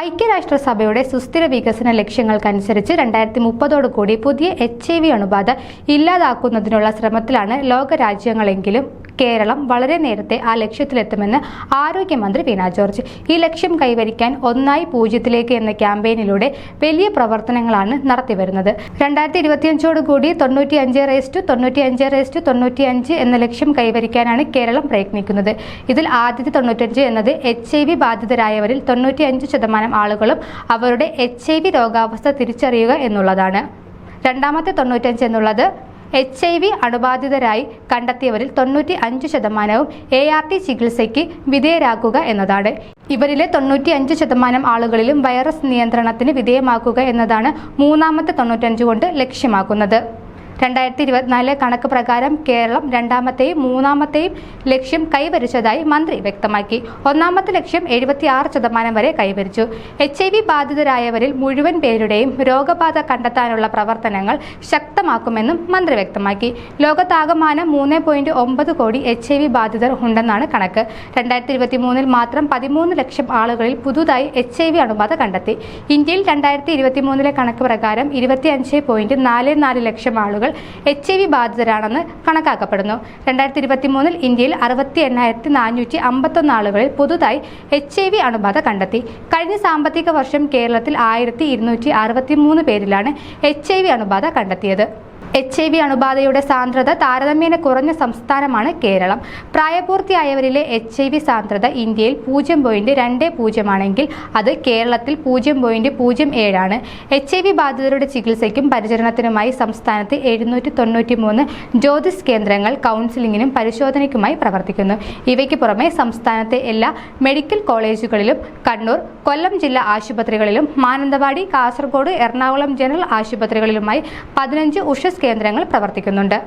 ഐക്യരാഷ്ട്രസഭയുടെ സുസ്ഥിര വികസന ലക്ഷ്യങ്ങൾക്കനുസരിച്ച് രണ്ടായിരത്തി മുപ്പതോടുകൂടി പുതിയ എച്ച് ഐ വി അണുബാധ ഇല്ലാതാക്കുന്നതിനുള്ള ശ്രമത്തിലാണ് ലോകരാജ്യങ്ങളെങ്കിലും കേരളം വളരെ നേരത്തെ ആ ലക്ഷ്യത്തിലെത്തുമെന്ന് ആരോഗ്യമന്ത്രി വീണ ജോർജ്. ഈ ലക്ഷ്യം കൈവരിക്കാൻ ഒന്നായി പൂജ്യത്തിലേക്ക് എന്ന ക്യാമ്പയിനിലൂടെ വലിയ പ്രവർത്തനങ്ങളാണ് നടത്തിവരുന്നത്. രണ്ടായിരത്തി ഇരുപത്തിയഞ്ചോടുകൂടി തൊണ്ണൂറ്റി അഞ്ച് റേസ്റ്റ് തൊണ്ണൂറ്റി അഞ്ച് റേസ്റ്റ് തൊണ്ണൂറ്റി അഞ്ച് എന്ന ലക്ഷ്യം കൈവരിക്കാനാണ് കേരളം പ്രയത്നിക്കുന്നത്. ഇതിൽ ആദ്യത്തെ തൊണ്ണൂറ്റഞ്ച് എന്നത് എച്ച് ഐ വി ബാധിതരായവരിൽ തൊണ്ണൂറ്റി അഞ്ച് ശതമാനം ആളുകളും അവരുടെ എച്ച് ഐ വി രോഗാവസ്ഥ തിരിച്ചറിയുക എന്നുള്ളതാണ്. രണ്ടാമത്തെ തൊണ്ണൂറ്റഞ്ച് എന്നുള്ളത് എച്ച് ഐ വി അണുബാധിതരായി കണ്ടെത്തിയവരിൽ തൊണ്ണൂറ്റി അഞ്ച് ശതമാനവും എ ആർ ടി ചികിത്സയ്ക്ക് വിധേയരാക്കുക എന്നതാണ്. ഇവരിലെ തൊണ്ണൂറ്റി അഞ്ച് ശതമാനം ആളുകളിലും വൈറസ് നിയന്ത്രണത്തിന് വിധേയമാക്കുക എന്നതാണ് മൂന്നാമത്തെ തൊണ്ണൂറ്റഞ്ച് കൊണ്ട് ലക്ഷ്യമാക്കുന്നത്. രണ്ടായിരത്തി ഇരുപത്തിനാല് കണക്ക് പ്രകാരം കേരളം രണ്ടാമത്തെയും മൂന്നാമത്തെയും ലക്ഷ്യം കൈവരിച്ചതായി മന്ത്രി വ്യക്തമാക്കി. ഒന്നാമത്തെ ലക്ഷ്യം എഴുപത്തിയാറ് ശതമാനം വരെ കൈവരിച്ചു. എച്ച് ഐ വി ബാധിതരായവരിൽ മുഴുവൻ പേരുടെയും രോഗബാധ കണ്ടെത്താനുള്ള പ്രവർത്തനങ്ങൾ ശക്തമാക്കുമെന്നും മന്ത്രി വ്യക്തമാക്കി. ലോകത്താകമാനം മൂന്ന് പോയിന്റ് ഒമ്പത് കോടി എച്ച് ഐ വി ബാധിതർ ഉണ്ടെന്നാണ് കണക്ക്. രണ്ടായിരത്തി ഇരുപത്തി മൂന്നിൽ മാത്രം പതിമൂന്ന് ലക്ഷം ആളുകളിൽ പുതുതായി എച്ച് ഐ വി അണുബാധ കണ്ടെത്തി. ഇന്ത്യയിൽ രണ്ടായിരത്തി ഇരുപത്തി മൂന്നിലെ കണക്ക് പ്രകാരം ഇരുപത്തിയഞ്ച് പോയിന്റ് നാല് നാല് ലക്ഷം ആളുകൾ എച്ച് ഐ വി ബാധിതരാണെന്ന് കണക്കാക്കപ്പെടുന്നു. രണ്ടായിരത്തി ഇരുപത്തി മൂന്നിൽ ഇന്ത്യയിൽ അറുപത്തി എണ്ണായിരത്തി നാനൂറ്റി അമ്പത്തൊന്ന് ആളുകളിൽ പുതുതായി എച്ച് ഐ വി അണുബാധ കണ്ടെത്തി. കഴിഞ്ഞ സാമ്പത്തിക വർഷം കേരളത്തിൽ ആയിരത്തി ഇരുന്നൂറ്റി അറുപത്തി മൂന്ന് പേരിലാണ് എച്ച് ഐ വി അണുബാധ കണ്ടെത്തിയത്. എച്ച് ഐ വി അണുബാധയുടെ സാന്ദ്രത താരതമ്യേന കുറഞ്ഞ സംസ്ഥാനമാണ് കേരളം. പ്രായപൂർത്തിയായവരിലെ എച്ച് ഐ വി സാന്ദ്രത ഇന്ത്യയിൽ പൂജ്യം പോയിന്റ് രണ്ട് പൂജ്യമാണെങ്കിൽ അത് കേരളത്തിൽ പൂജ്യം പോയിന്റ് പൂജ്യം ഏഴാണ്. എച്ച് ഐ വി ബാധിതരുടെ ചികിത്സയ്ക്കും പരിചരണത്തിനുമായി സംസ്ഥാനത്ത് എഴുന്നൂറ്റി തൊണ്ണൂറ്റി മൂന്ന് ജ്യോതിസ് കേന്ദ്രങ്ങൾ കൗൺസിലിംഗിനും പരിശോധനയ്ക്കുമായി പ്രവർത്തിക്കുന്നു. ഇവയ്ക്ക് പുറമെ സംസ്ഥാനത്തെ എല്ലാ മെഡിക്കൽ കോളേജുകളിലും കണ്ണൂർ കൊല്ലം ജില്ലാ ആശുപത്രികളിലും മാനന്തവാടി കാസർഗോഡ് എറണാകുളം ജനറൽ ആശുപത്രികളിലുമായി പതിനഞ്ച് ഉഷസ് കേന്ദ്രങ്ങൾ പ്രവർത്തിക്കുന്നുണ്ട്